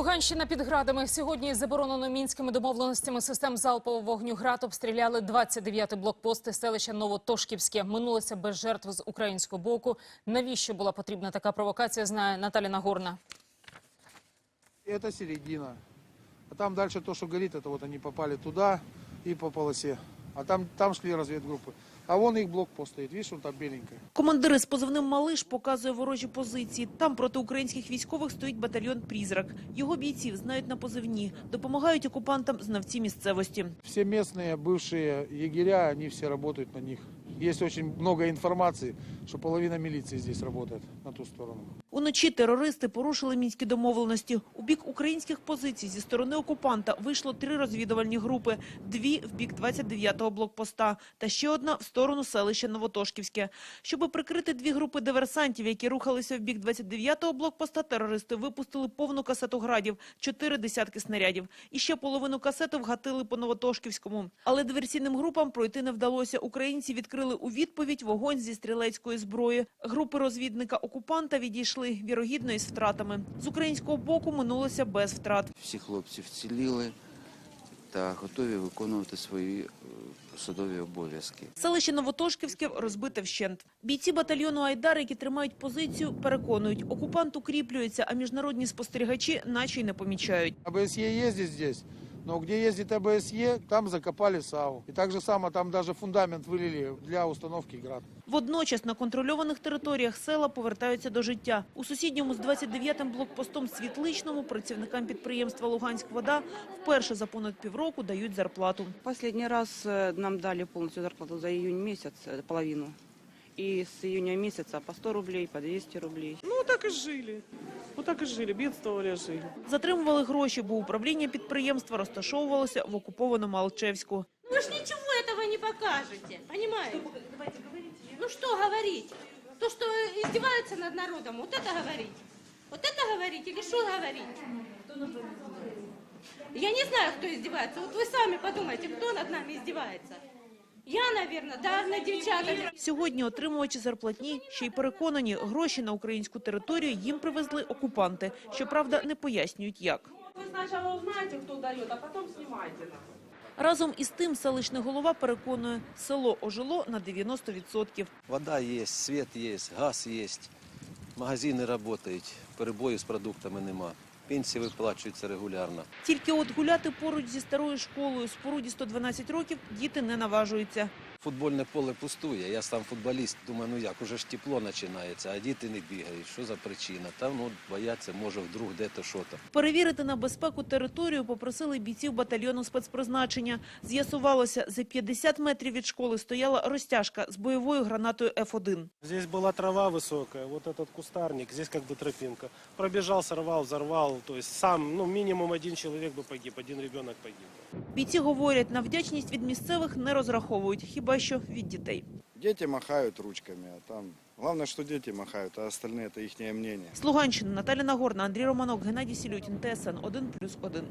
Луганщина під градами. Сьогодні заборонено мінськими домовленостями систем залпового вогню град обстріляли 29-й блокпост селища Новотошківське. Минулося без жертв з українського боку. Навіщо була потрібна така провокація, знає Наталя Нагорна. Это середина. А там дальше то, что горит, это вот они попали туда и по полосе. А там, там шли разведгруппы. А вон их блокпост стоит, видишь, он там беленький. Командири з позивним «Малиш» показує ворожі позиції. Там проти українських військових стоїть батальйон «Призрак». Його бійців знають на позивні. Допомагають окупантам знавці місцевості. Все местные бывшие егеря, они все работают на них. Есть очень много информации, что половина милиции здесь работает на ту сторону. Уночі терористи порушили мінські домовленості. У бік українських позицій зі сторони окупанта вийшло три розвідувальні групи. Дві в бік 29-го блокпоста та ще одна в сторону селища Новотошківське. Щоби прикрити дві групи диверсантів, які рухалися в бік 29-го блокпоста, терористи випустили повну касету градів, чотири десятки снарядів. І ще половину касету вгатили по Новотошківському. Але диверсійним групам пройти не вдалося. Українці відкрили у відповідь вогонь зі стрілецької зброї. Групи розвідника окупанта відійшли, вірогідно, із втратами. З українського боку минулося без втрат. Всі хлопці вціліли та готові виконувати свої судові посадові обов'язки. Селище Новотошківське розбите вщент. Бійці батальйону «Айдар», які тримають позицію, переконують, окупант укріплюється, а міжнародні спостерігачі наче й не помічають. АБСЄ їздить здесь, но где ездит АБСЕ, там закопали САУ. И так же само там даже фундамент вылили для установки град. Водночас на контрольованих територіях села повертаються до життя. У сусідньому з 29-м блокпостом Світличному працівникам підприємства «Луганськвода» вперше за понад півроку дають зарплату. Последний раз э, нам дали полностью зарплату за июнь месяц, э, половину. И с июня месяца по 100 рублей, по 200 рублей. Ну, так и жили. Вот так и жили, бедствовали, а жили. Затримували гроші, бо управління підприємства розташовувалося в окупованому Алчевську. Ну вы ж ничего этого не покажете, понимаете? Ну что говорить? То, что издеваются над народом, вот это говорить? Вот это говорить или что говорить? Я не знаю, кто издевается. Вот вы сами подумайте, кто над нами издевается. Я, наверное, да, на девчаток. Сьогодні отримувачі зарплатні ще й переконані, гроші на українську територію їм привезли окупанти. Щоправда, не пояснюють як. Вы сначала узнаете, кто дает, а потом снимайте нас. Разом із тим селищний голова переконує, село ожило на 90%. Вода есть, свет есть, газ есть, магазини працюють, перебою з продуктами нема. Пенсії виплачуються регулярно. Тільки от гуляти поруч зі старою школою споруді 112 років діти не наважуються. Футбольне поле пустує. Я сам футболіст. Думаю, ну як, уже ж тепло починається, а діти не бігають. Що за причина? Там ну бояться, може вдруг де-то що-то. Перевірити на безпеку територію попросили бійців батальйону спецпризначення. З'ясувалося, за 50 метрів від школи стояла розтяжка з бойовою гранатою F1. Здесь была трава высокая, вот этот кустарник, здесь как бы тропинка. Пробежал, сорвал, взорвал, то есть сам, ну минимум один человек бы погиб, один ребенок погиб. Бійці говорять, на вдячність від місцевих не розраховують, хіба що від дітей. Діти махають ручками, а там... головне, що діти махають, а остальне – це їхнє мнення. З Луганщини Наталя Нагорна, Андрій Романок, Геннадій Сілютін, ТСН 1+,1.